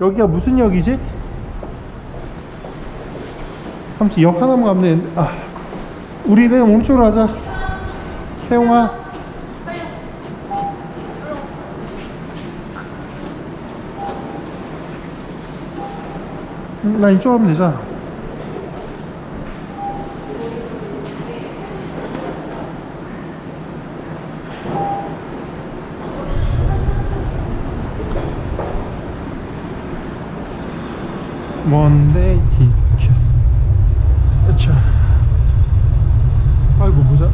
여기가 무슨 역이지? 아무튼 역 하나만 가면 되는데 아 우리 배 오른쪽으로 가자. 태용아. 음, 나 이쪽 하면 되잖아 먼데이 티켓 자 아이고 보자.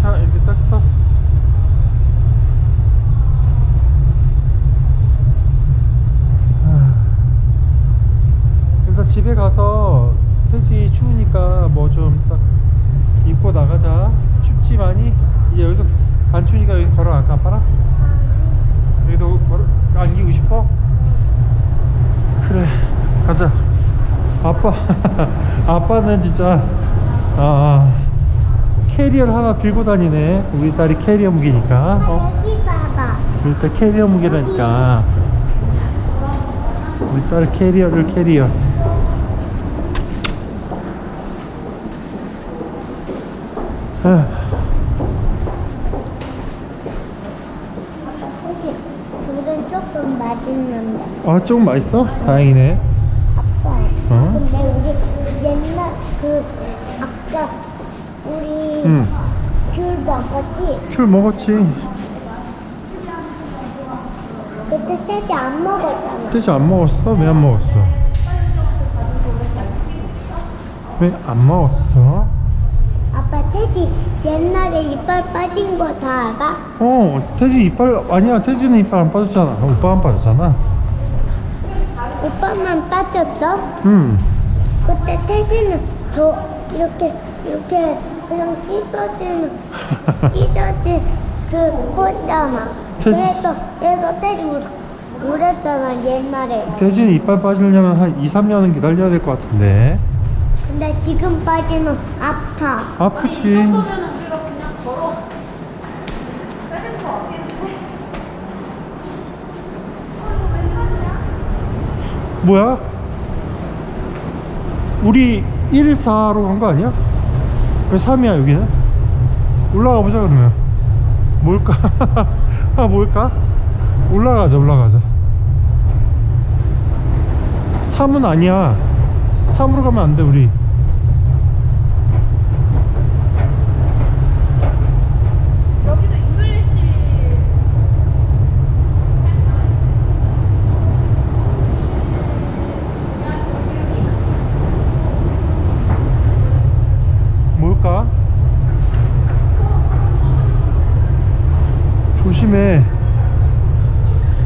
자 이렇게 딱 써. 아. 일단 집에 가서 태지 추우니까 뭐 좀 딱 입고 나가자. 춥지만이 이제 여기서 안 추우니까 여기 걸어갈까 아빠랑? 여기도 걸어 안기고 싶어? 그래 가자. 아빠 아빠는 진짜 아. 캐리어를 하나 들고 다니네. 우리 딸이 캐리어 무기니까. 어? 여기 봐봐. 우리 딸 캐리어 무기라니까. 우리 딸 캐리어를 캐리어. 아, 불은 조금 맛있는데. 아, 조금 맛있어? 다행이네. 어? 근데 우리 옛날 그 아까 우리 응. 귤 먹었지? 술 먹었지. 그때 때지 안 먹었잖아. 돼지 안 먹었어? 왜 안 먹었어? 왜 안 먹었어? 아빠 돼지 옛날에 이빨 빠진 거 다 알아? 어, 돼지 이빨 아니야. 돼지는 이빨 안 빠졌잖아. 오빠만 빠졌잖아. 오빠만 빠졌어? 응. 그때 돼지는 더 이렇게 이렇게 그냥 찢어지는 찢어진 그 거잖아. 돼지. 그래서 그래서 돼지 울- 울었잖아 옛날에. 돼지는 이빨 빠지려면 한 2, 3년은 기다려야 될 것 같은데. 근데 지금 빠지는 아파. 아프지. 뭐야? 우리 1, 4로 간 거 아니야? 왜 3이야 여기는? 올라가 보자 그러면 뭘까? 아 뭘까? 올라가자 올라가자 3은 아니야 3으로 가면 안 돼 우리 여기도 잉글리시 뭘까? 조심해.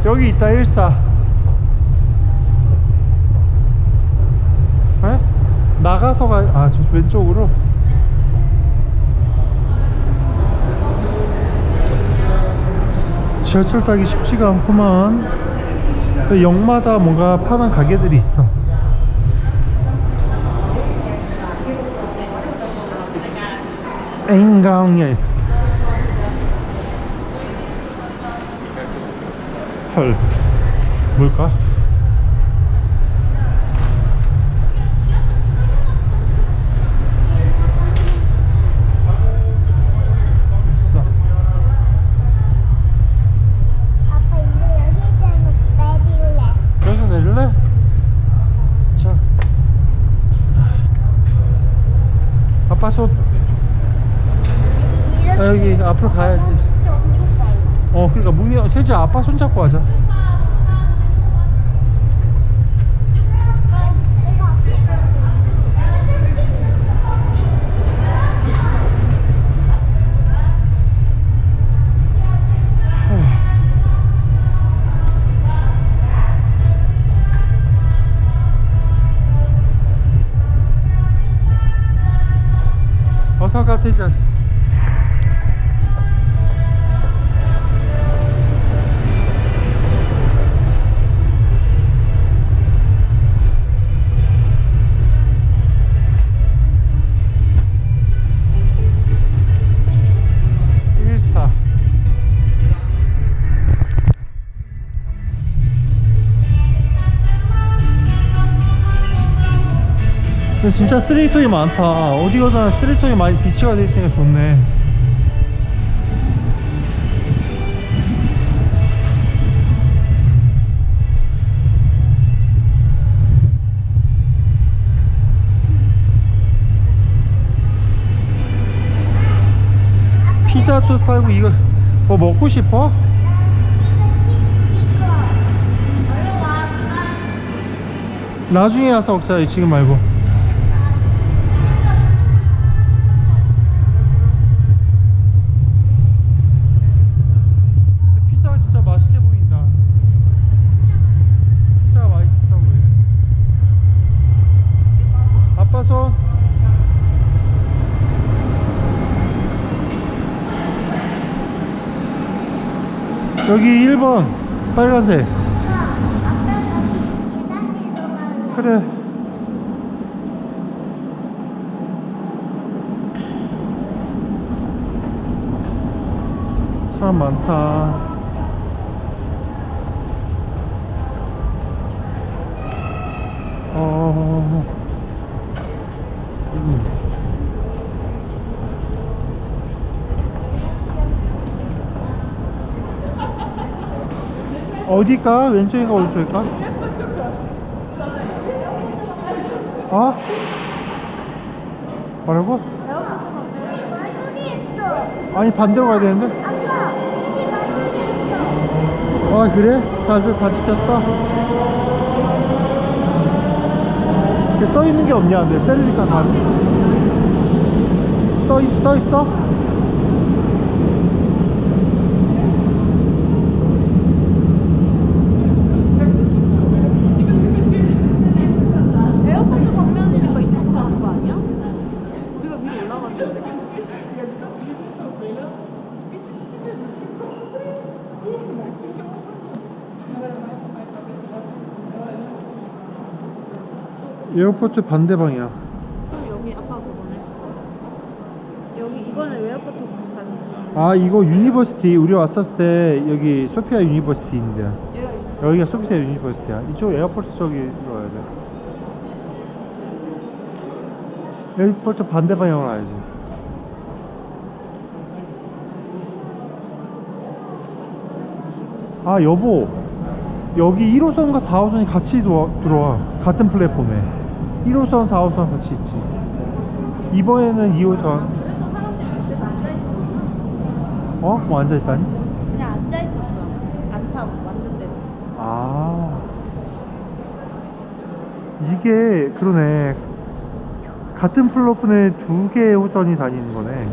여기 있다, 14. 에? 나가서 가, 아, 저 왼쪽으로? 지하철 타기 쉽지가 않구만. 역마다 뭔가 파는 가게들이 있어. 인강에 헐 뭘까? 아빠 손 아, 여기 앞으로 가야지. 어 그러니까 무미 채지 아빠 손 잡고 하자. 어서 가 태자 진짜 쓰레기통이 많다. 어디 가나 쓰레기통이 많이 비치가 돼 있으니까 좋네. 피자도 팔고 이거 뭐 먹고 싶어? 나중에 와서 먹자 지금 말고 여기 1번. 빨간색 그래. 사람 많다. 어... 어디가? 왼쪽인가 오른쪽일까? 어? 뭐라고? 아니 반대로 가야 되는데? 아 그래? 잘, 잘? 이게 써있는 게 없냐 근데 셀리카 가 써, 있- 써 있어? 에어포트 방면이니까 이쪽으로 가는 거 아니야? 우리가 위로 올라가는 거 에어포트 반대 방이야. 그럼 여기 아까 그거네. 여기 이거는 에어포트 가는 아 이거 유니버시티. 우리 왔었을 때 여기 소피아 유니버시티 있는데. 얘가 여기가 소피아 유니버시티야. 이쪽 에어포트 쪽으로 와야 돼. 에어포트 반대 방향으로 와야지. 아 여보. 여기 1호선과 4호선이 같이 들어와. 같은 플랫폼에 1호선 4호선 같이 있지. 이번에는 2호선. 그래서 사람들이 그때 앉아있었구나. 어? 뭐 앉아있다니? 그냥 앉아있었잖아 안 타고 왔는데. 아. 이게 그러네. 같은 플랫폼에 두 개의 호선이 다니는 거네